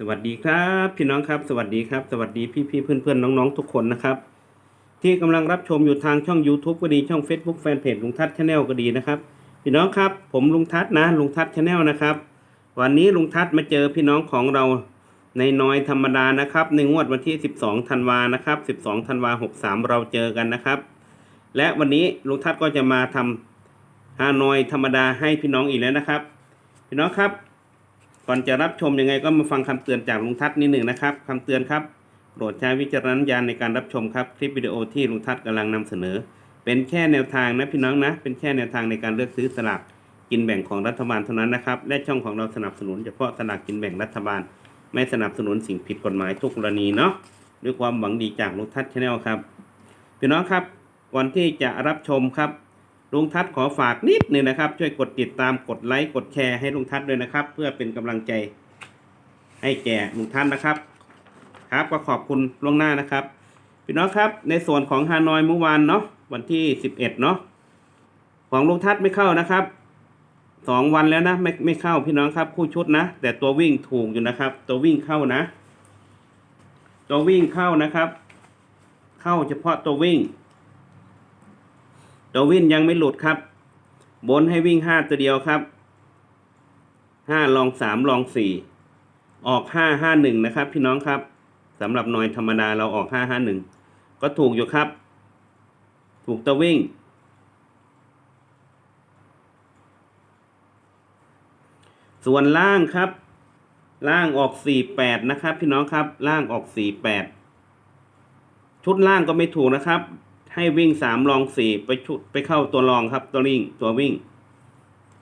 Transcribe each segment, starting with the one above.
สวัสดีครับพี่น้องครับ สวัสดีครับ สวัสดีพี่พี่ๆเพื่อนเพื่อนๆน้องๆทุกคนนะครับ ที่กำลังรับชมอยู่ทางช่อง YouTube ก็ดีช่อง Facebook แฟนเพจลุงทัศน์ชาแนลก็ดีนะครับพี่น้องครับ ผมลุงทัศน์นะลุงทัศน์ชาแนลนะครับ วันนี้ลุงทัศน์มาเจอพี่น้องของเราในน้อยธรรมดานะครับ ในงวดวันที่ 12ธันวานะครับ 12ธันวา63 เราเจอกันนะครับ และวันนี้ลุงทัศน์ก็จะมาทำฮานอยธรรมดาให้พี่น้องอีกแล้วนะครับ พี่น้องครับ ก่อนจะรับชมยังไงก็มาฟังคำเตือนจากลุงทัศน์นิดหนึ่งนะครับคำเตือนครับโปรดใช้วิจารณญาณในการรับชมครับคลิปวิดีโอที่ลุงทัศน์กำลังนำเสนอ เป็นแค่แนวทางนะพี่น้องนะ เป็นแค่แนวทางในการเลือกซื้อสลากกินแบ่งของรัฐบาลเท่านั้นนะครับและช่องของเราสนับสนุนเฉพาะสลากกินแบ่งรัฐบาล ไม่สนับสนุนสิ่งผิดกฎหมายทุกกรณีเนาะด้วยความหวังดีจากลุงทัศน์ชาแนลครับพี่น้องครับก่อนที่จะรับชมครับ ลุงทัศน์ขอฝากนิดหนึ่งนะครับ ช่วยกดติดตามกดไลค์กดแชร์ให้ลุงทัศน์ด้วยนะครับ เพื่อเป็นกำลังใจ ให้แก่ลุงทัศนนะครับ ครับก็ขอบคุณล่วงหน้านะครับพี่น้องครับ ในส่วนของฮานอยเมื่อวานเนาะวันที่สิบเอ็ดเนาะของลุงทัศน์ไม่เข้านะครับสองวันแล้วนะไม่ไม่เข้าพี่น้องครับ คู่ชุดนะ แต่ตัววิ่งถูกอยู่นะครับ ตัววิ่งเข้านะ ตัววิ่งเข้านะครับ เข้าเฉพาะตัววิ่ง ตัววิ่งยังไม่หลุดครับ บนให้วิ่งห้าตัวเดียวครับห้าลองสามลองสี่ออกห้าห้าหนึ่งนะครับ พี่น้องครับสำหรับหน่อยธรรมดาเราออกห้าห้าหนึ่งก็ถูกอยู่ครับ ถูกตัววิ่ง ส่วนล่างครับ ล่างออกสี่แปดนะครับ พี่น้องครับ ล่างออกสี่แปดชุดล่างก็ไม่ถูกนะครับ ให้วิ่งสามลองสี่ไปชุดไปเข้าตัวรองครับตัววิ่งตัววิ่ง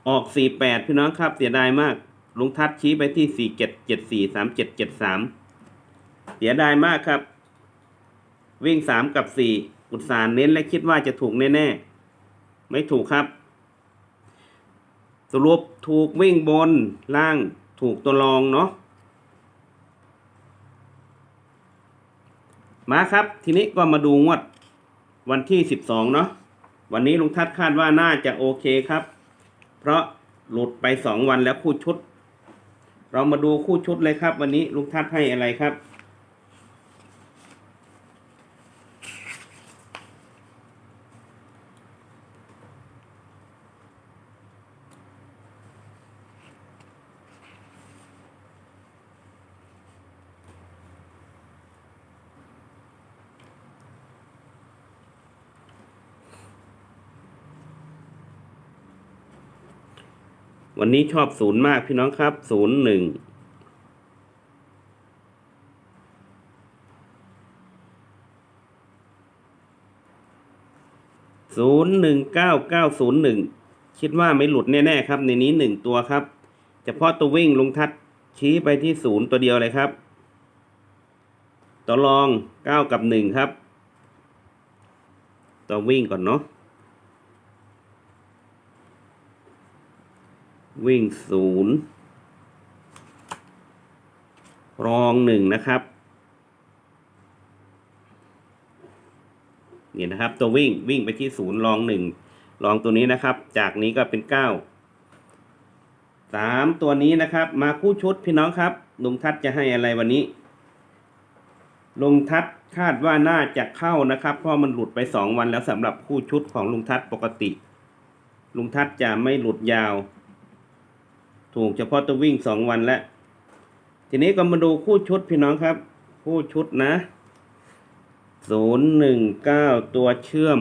ออกสี่แปดพี่น้องครับเสียดายมากลุงทัศน์ชี้ไปที่สี่เจ็ดเจ็ดสี่สามเจ็ดเจ็ดสามเสียดายมากครับ วิ่งสามกับสี่อุตสาห์เน้นและคิดว่าจะถูกแน่ๆ ไม่ถูกครับ สรุปถูกวิ่งบนล่างถูกตัวรองเนาะมาครับ ทีนี้ก็มาดูงวด วันที่สิบสองเนาะวันนี้ลุงทัศน์คาดว่าน่าจะโอเคครับ เพราะหลุดไปสองวันแล้วคู่ชุด เรามาดูคู่ชุดเลยครับ วันนี้ลุงทัศน์ให้อะไรครับ วันนี้ชอบศูนย์มากพี่น้องครับศูนย์หนึ่งศูนย์หนึ่งเก้าเก้าศูนย์หนึ่งคิดว่าไม่หลุดแน่ๆครับ ในนี้หนึ่งตัวครับ เฉพาะตัววิ่งลุงทัดชี้ไปที่ศูนย์ตัวเดียวเลยครับตัวรองเก้ากับหนึ่งครับตัววิ่งก่อนเนาะ วิ่งศูนย์รองหนึ่งนะครับ นี่นะครับ ตัววิ่งวิ่งไปที่ศูนย์รองหนึ่งรองตัวนี้นะครับ จากนี้ก็เป็นเก้าสามตัวนี้นะครับ มาคู่ชุดพี่น้องครับ ลุงทัศน์จะให้อะไรวันนี้ ลุงทัศน์คาดว่าน่าจะเข้านะครับ เพราะมันหลุดไปสองวันแล้วสำหรับคู่ชุดของลุงทัศน์ปกติ ลุงทัศน์จะไม่หลุดยาว ถูกเฉพาะตัววิ่งสองวันแล้ว ทีนี้ก็มาดูคู่ชุดพี่น้องครับ คู่ชุดนะศูนย์หนึ่งเก้าตัวเชื่อม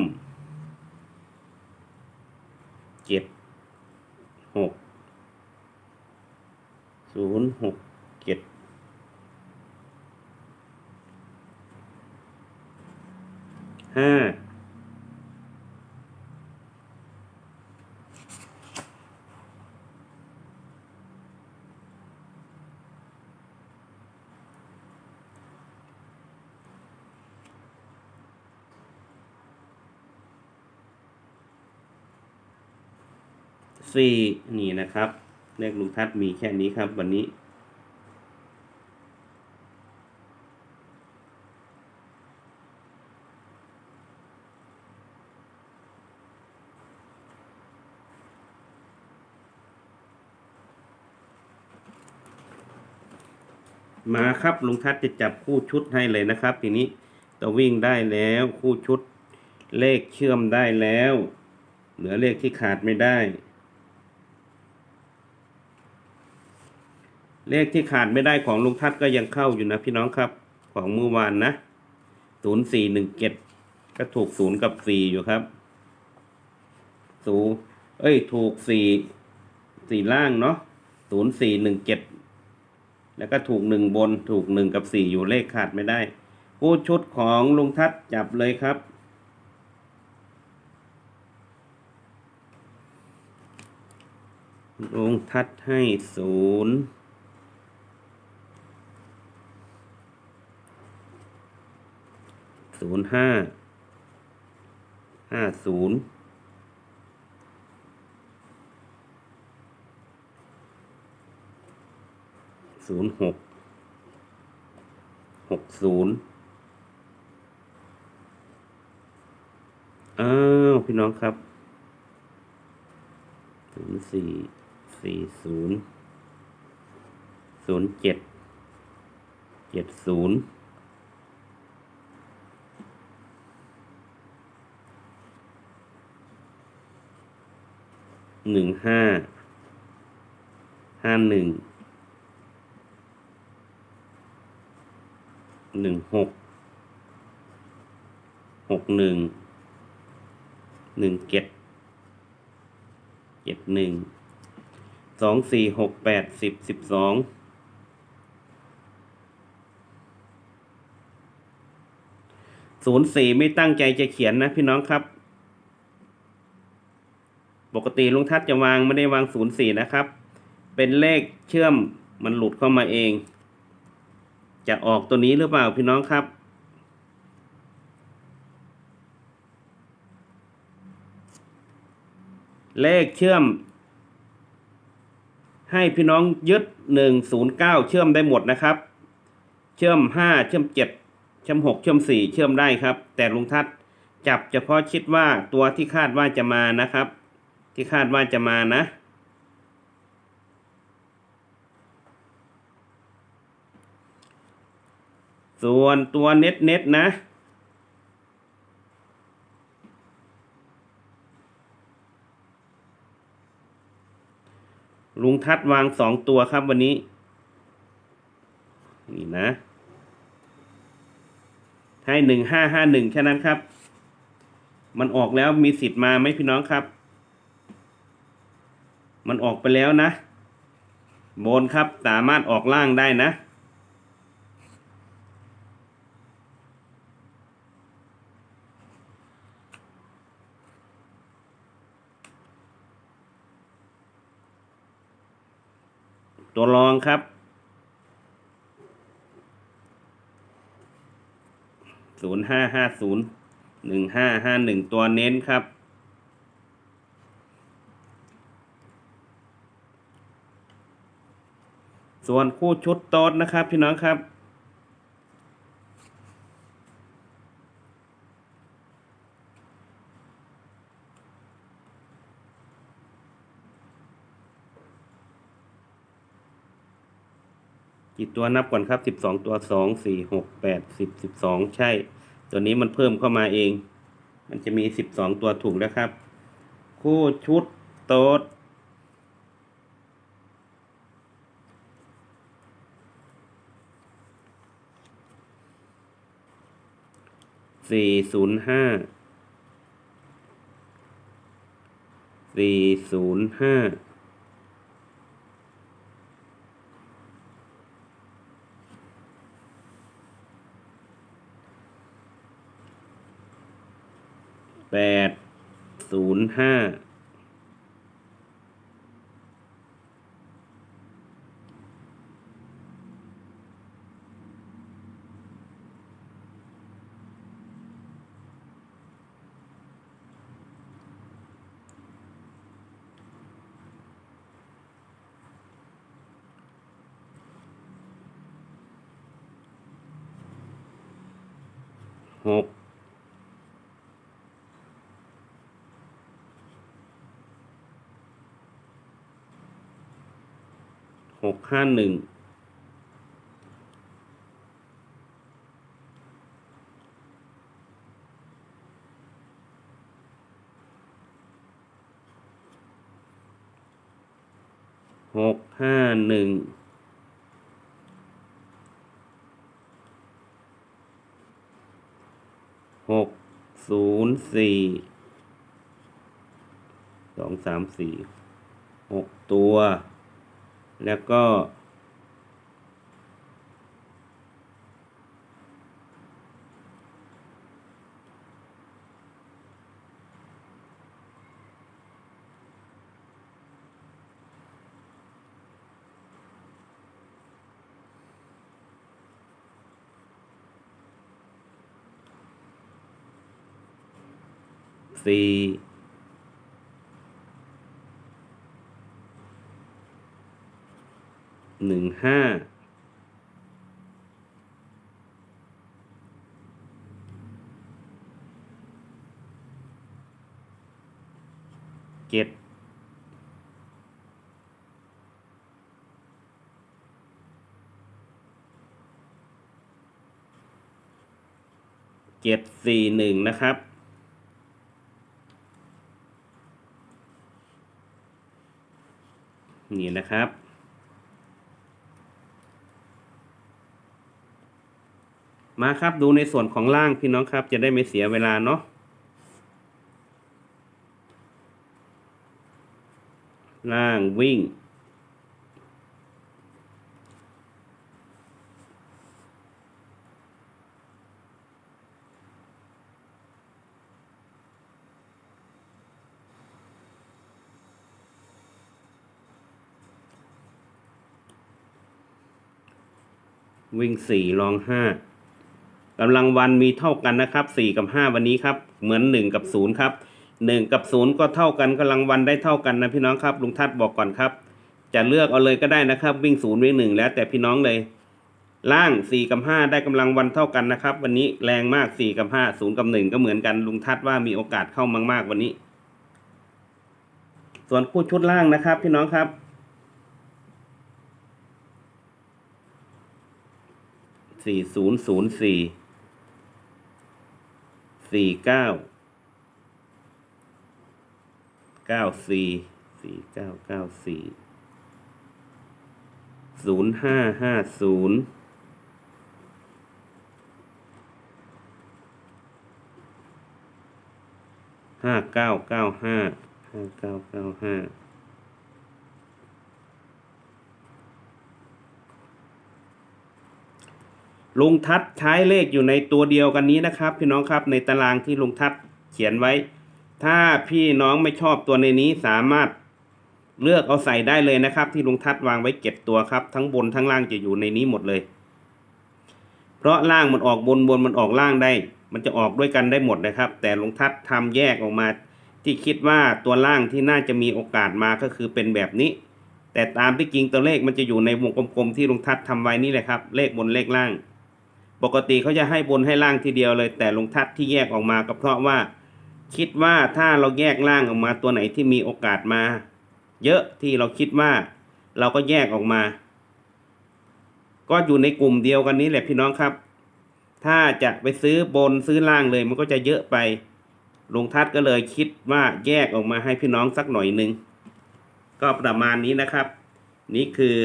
เจ็ดหกศูนย์หกเจ็ดห้า สี่นี่นะครับ เลขลุงทัศน์มีแค่นี้ครับวันนี้มาครับลุงทัศจะจับคู่ชุดให้เลยนะครับ ทีนี้ตัววิ่งได้แล้วคู่ชุด เลขเชื่อมได้แล้ว เหลือเลขที่ขาดไม่ได้ เลขที่ขาดไม่ได้ของลุงทัศน์ก็ยังเข้าอยู่นะพี่น้องครับ ของเมื่อวานนะศูนย์สี่หนึ่งเจ็ดก็ถูกศูนย์กับสี่อยู่ครับศูนย์เอ้ย ถูกสี่สี่ล่างเนาะศูนย์สี่หนึ่งเจ็ดแล้วก็ถูกหนึ่งบนถูกหนึ่งกับสี่อยู่เลขขาดไม่ได้ผู้ชุดของลุงทัศน์จับเลยครับลุงทัศน์ให้ศูนย์ ศูนย์ห้าห้าศูนย์ศูนย์หกหกศูนย์อ้าว พี่น้องครับศูนย์สี่สี่ศูนย์ศูนย์เจ็ดเจ็ดศูนย์ หนึ่งห้าห้าหนึ่งหนึ่งหกหกหนึ่งหนึ่งเจ็ดเจ็ดหนึ่งสองสี่หกแปดสิบสิบสองศูนย์สี่ไม่ตั้งใจจะเขียนนะพี่น้องครับ ปกติลุงทัศจะวางไม่ได้วางศูนย์สี่นะครับ เป็นเลขเชื่อมมันหลุดเข้ามาเอง จะออกตัวนี้หรือเปล่าพี่น้องครับ เลขเชื่อม ให้พี่น้องยึดหนึ่งศูนย์เก้าเชื่อมได้หมดนะครับ เชื่อมห้าเชื่อมเจ็ดเชื่อมหกเชื่อมสี่เชื่อมได้ครับ แต่ลุงทัศจับเฉพาะคิดว่าตัวที่คาดว่าจะมานะครับ ที่คาดว่าจะมานะ ส่วนตัวเน็ตเน็ตนะ ลุงทัดวางสองตัวครับวันนี้ นี่นะ ให้หนึ่งห้าห้าหนึ่งแค่นั้นครับ มันออกแล้วมีสิทธิ์มาไหมพี่น้องครับ มันออกไปแล้วนะ บนครับสามารถออกล่างได้นะ ตัวรองครับศูนย์ห้าห้าศูนย์หนึ่งห้าห้าหนึ่งตัวเน้นครับ ส่วนคู่ชุดโต๊ดนะครับพี่น้องครับ กี่ตัวนับก่อนครับสิบสองตัวสองสี่หกแปดสิบสิบสองใช่ ตัวนี้มันเพิ่มเข้ามาเอง มันจะมีสิบสองตัวถูกแล้วครับ คู่ชุดโต๊ด สี่ศูนย์ห้าสี่ศูนย์ห้าแปดศูนย์ห้า หกหกห้าหนึ่งหกห้าหนึ่ง สี่สองสามสี่หกตัว แล้วก็ สี่หนึ่งห้าเจ็ดเจ็ดสี่หนึ่งนะครับ นะครับ มาครับดูในส่วนของล่างพี่น้องครับ จะได้ไม่เสียเวลาเนาะล่างวิ่ง วิ่งสี่รองห้ากำลังวันมีเท่ากันนะครับสี่กับห้าวันนี้ครับเหมือนหนึ่งกับศูนย์ครับหนึ่งกับศูนย์ก็เท่ากันกำลังวันได้เท่ากันนะพี่น้องครับลุงทัศน์บอกก่อนครับ จะเลือกเอาเลยก็ได้นะครับ วิ่งศูนย์วิ่งหนึ่งแล้วแต่พี่น้องเลย ล่างสี่กับห้าได้กำลังวันเท่ากันนะครับ วันนี้แรงมากสี่กับห้าศูนย์กับหนึ่งก็เหมือนกันลุงทัศน์ว่ามีโอกาสเข้ามากๆวันนี้ ส่วนคู่ชุดล่างนะครับ พี่น้องครับ สี่ศูนย์ศูนย์สี่สี่เก้าเก้าสี่สี่เก้าเก้าสี่ศูนย์ห้าห้าศูนย์ห้าเก้าเก้าห้าห้าเก้าเก้าห้า ลุงทัศใช้เลขอยู่ในตัวเดียวกันนี้นะครับ พี่น้องครับในตารางที่ลุงทัศเขียนไว้ ถ้าพี่น้องไม่ชอบตัวในนี้สามารถเลือกเอาใส่ได้เลยนะครับ ที่ลุงทัศวางไว้เก็บตัวครับ ทั้งบนทั้งล่างจะอยู่ในนี้หมดเลย เพราะล่างมันออกบนบนมันออกล่างได้ มันจะออกด้วยกันได้หมดนะครับ แต่ลุงทัศน์ทำแยกออกมาที่คิดว่าตัวล่างที่น่าจะมีโอกาสมาก็คือเป็นแบบนี้ แต่ตามที่จริงตัวเลขมันจะอยู่ในวงกลมๆที่ลุงทัศน์ทำไว้นี่แหละครับ เลขบนเลขล่าง ปกติเขาจะให้บนให้ล่างทีเดียวเลย แต่ลุงทัศน์ที่แยกออกมาก็เพราะว่า คิดว่าถ้าเราแยกล่างออกมาตัวไหนที่มีโอกาสมา เยอะที่เราคิดว่า เราก็แยกออกมา ก็อยู่ในกลุ่มเดียวกันนี้แหละพี่น้องครับ ถ้าจะไปซื้อบนซื้อล่างเลยมันก็จะเยอะไปลุงทัศน์ก็เลยคิดว่าแยกออกมาให้พี่น้องสักหน่อยหนึ่งก็ประมาณนี้นะครับ นี่คือ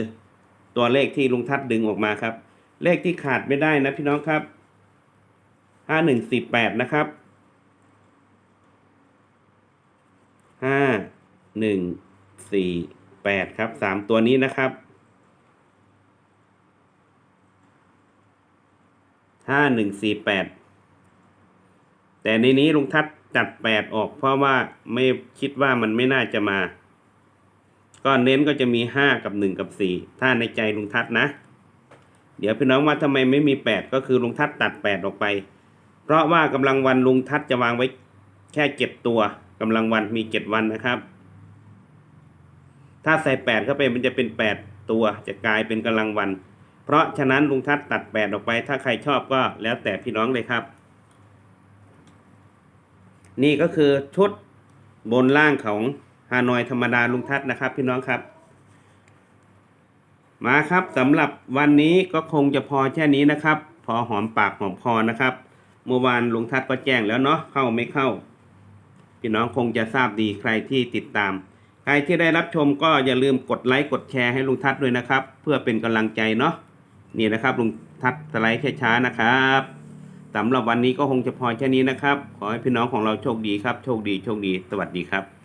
ตัวเลขที่ลุงทัศน์ดึงออกมาครับ เลขที่ขาดไม่ได้นะพี่น้องครับห้าหนึ่งสี่แปดนะครับห้าหนึ่งสี่แปดครับสามตัวนี้นะครับห้าหนึ่งสี่แปดแต่ในนี้ลุงทัศน์จัดแปดออกเพราะว่าไม่คิดว่ามันไม่น่าจะมา ก็เน้นก็จะมีห้ากับหนึ่งกับสี่ถ้าในใจลุงทัศน์นะ เดี๋ยวพี่น้องว่าทำไมไม่มีแปดก็คือลุงทัศตัดแปดออกไป เพราะว่ากำลังวันลุงทัศจะวางไว้แค่เจ็ดตัวกำลังวันมีเจ็ดวันนะครับ ถ้าใส่แปดเข้าไปมันจะเป็นแปดตัวจะกลายเป็นกำลังวัน เพราะฉะนั้นลุงทัศตัดแปดออกไป ถ้าใครชอบก็แล้วแต่พี่น้องเลยครับ นี่ก็คือชุดบนล่างของฮานอยธรรมดาลุงทัศนะครับ พี่น้องครับ มาครับสำหรับวันนี้ก็คงจะพอแค่นี้นะครับ พอหอมปากหอมคอนะครับ เมื่อวานลุงทัศน์ก็แจ้งแล้วเนาะเข้าไม่เข้า พี่น้องคงจะทราบดีใครที่ติดตาม ใครที่ได้รับชมก็อย่าลืมกดไลค์กดแชร์ให้ลุงทัศน์ด้วยนะครับ เพื่อเป็นกำลังใจเนาะนี่นะครับลุงทัศน์สไลด์ช้าๆนะครับสำหรับวันนี้ก็คงจะพอแค่นี้นะครับ ขอให้พี่น้องของเราโชคดีครับ โชคดีโชคดี สวัสดีครับ